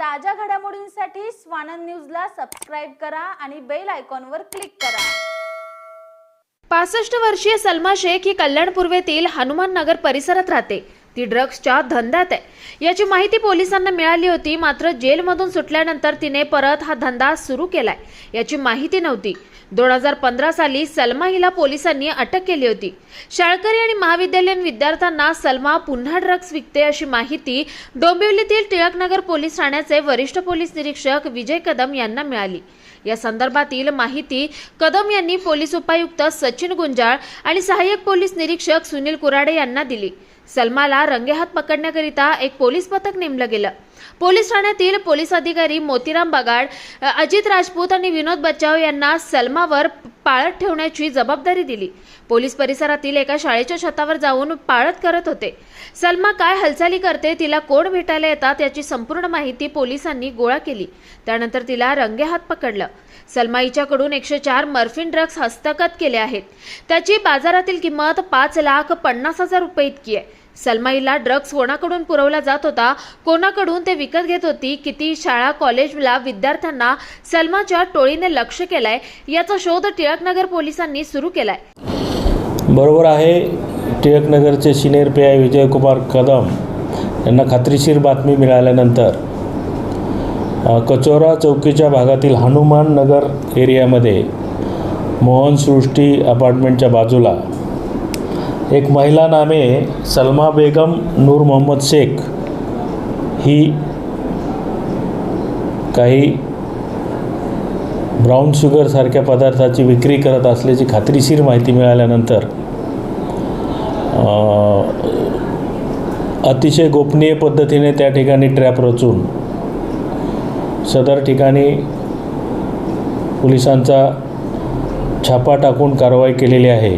ताज्या घडामोडींसाठी स्वानंद न्यूजला सबस्क्राईब करा आणि बेल आयकॉनवर क्लिक करा. पासष्ट वर्षीय सलमा शेख ही कल्याण पूर्वेतील हनुमान नगर परिसरात राहते. ती ड्रग्सच्या धंद्यात आहे. याची माहिती पोलिसांना मिळाली होती मात्र जेलमधून सुटल्यानंतर तिने परत हा धंदा सुरू केलाय. याची माहिती नव्हती. दोन हजार पंधरा साली सलमा हिला पोलिसांनी अटक केली होती. शाळकरी आणि महाविद्यालयीन विद्यार्थ्यांना सलमा पुन्हा ड्रग्स विकते अशी माहिती डोंबिवलीतील टिळकनगर पोलीस ठाण्याचे वरिष्ठ पोलीस निरीक्षक विजय कदम यांना मिळाली. या संदर्भातील माहिती कदम यांनी पोलीस उपायुक्त सचिन गुंजाळ आणि सहाय्यक पोलीस निरीक्षक सुनील कुराडे यांना दिली. सलमाला रंगेहात पकडण्याकरिता एक पोलीस पथक नेमलं गेलं. पोलीस ठाण्यातील पोलीस अधिकारी मोतीराम बगाड अजित राजपूत आणि विनोद बच्चाव यांना सलमावर पाळत ठेवण्याची जबाबदारी दिली. पोलीस परिसरातील एका शाळेच्या छतावर जाऊन पाळत करत होते. सलमा काय हालचाली करते तिला कोण भेटायला येतात याची संपूर्ण माहिती पोलिसांनी गोळा केली. त्यानंतर तिला रंगेहात पकडलं. सलमा हिच्याकडून एकशे चार मर्फिन ड्रग्ज हस्तगत केले आहेत. त्याची बाजारातील किंमत पाच लाख पन्नास हजार रुपये इतकी आहे. सलमाईला ड्रग्स ड्रग्ज कोणाकडून पुरवला जात होता कोणाकडून ते विकत घेत होती किती शाळा कॉलेजला विद्यार्थ्यांना सलमाच्या टोळीने लक्ष केलंय याचा शोध टिळकनगर पोलिसांनी सुरू केलाय. बरोबर आहे टिळकनगरचे senior P I Vijaykumar Kadam यांना खात्रीशीर बातमी मिळाल्यानंतर कचोरा चौकीच्या भागातील हनुमान नगर एरियामध्ये मोहन सृष्टी अपार्टमेंटच्या बाजूला एक महिला नामे सलमा बेगम नूर मोहम्मद शेख. ही काही ब्राऊन शुगरसारख्या पदार्थाची विक्री करत असल्याची खात्रीशीर माहिती मिळाल्यानंतर अतिशय गोपनीय पद्धतीने त्या ठिकाणी ट्रॅप रचून सदर ठिकाणी पोलिसांचा छापा टाकून कारवाई केलेली आहे.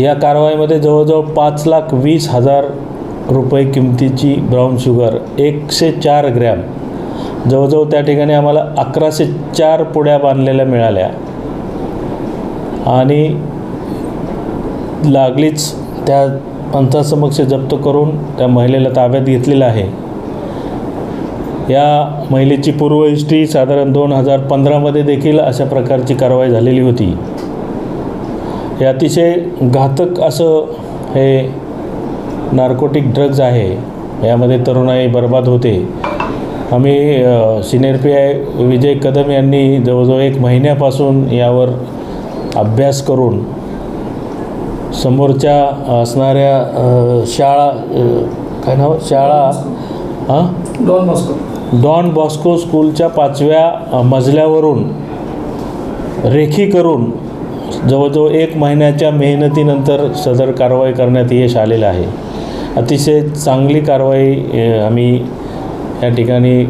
या कारवाईमध्ये जवळजवळ पाच लाख वीस हजार रुपये किमतीची ब्राऊन शुगर एकशे चार ग्रॅम जवळजवळ त्या ठिकाणी आम्हाला अकराशे चार पुड्या बांधलेल्या मिळाल्या. आणि लागलीच त्या पंथासमक्ष जप्त करून त्या महिलेला ताब्यात घेतलेलं आहे. या महिलेची पूर्व हिस्ट्री साधारण दोन हजार पंधरामध्ये देखील अशा प्रकारची कारवाई झालेली होती. हे अतिशय घातक असं हे नार्कोटिक ड्रग्ज आहे. यामध्ये तरुणाई बर्बाद होते. आम्ही senior P I Vijay Kadam यांनी जवळजवळ एक महिन्यापासून यावर अभ्यास करून समोरच्या असणाऱ्या शाळा काय नाव? शाळा हां? डॉन मॉस्को डॉन बॉस्को स्कूलच्या पाचव्या मजल्यावरून रेखी करून जवळजवळ एक महिन्याच्या मेहनतीनंतर सदर कारवाई करण्यात यश आलेलं आहे. अतिशय चांगली कारवाई आम्ही या ठिकाणी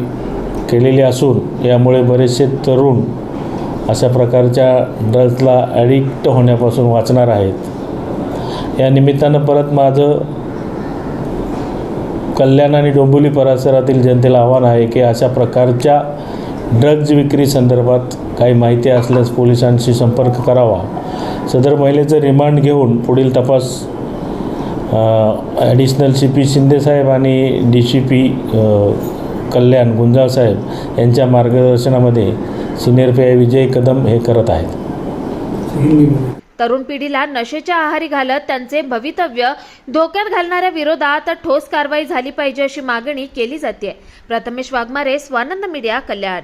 केलेली असून यामुळे बरेचसे तरुण अशा प्रकारच्या ड्रग्जला ॲडिक्ट होण्यापासून वाचणार आहेत. या निमित्तानं परत माझं कल्याण आणि डोंबिवली परिसरातील जनतेला आव्हान आहे की अशा प्रकारच्या ड्रग्ज विक्री संदर्भात काही माहिती असल्यास पोलिसांशी संपर्क करावा. सदर महिलेचं रिमांड घेऊन पुढील तपास ॲडिशनल सी पी शिंदेसाहेब आणि D C P Kalyan Gunjal साहेब यांच्या मार्गदर्शनामध्ये senior P I Vijay Kadam हे करत आहेत. तरुण पिढीला नशेच्या आहारी घालत त्यांचे भवितव्य धोक्यात घालणाऱ्या विरोधात ठोस कारवाई झाली पाहिजे अशी मागणी केली जाते प्रथमेश वाघमारे स्वानंद मीडिया कल्याण.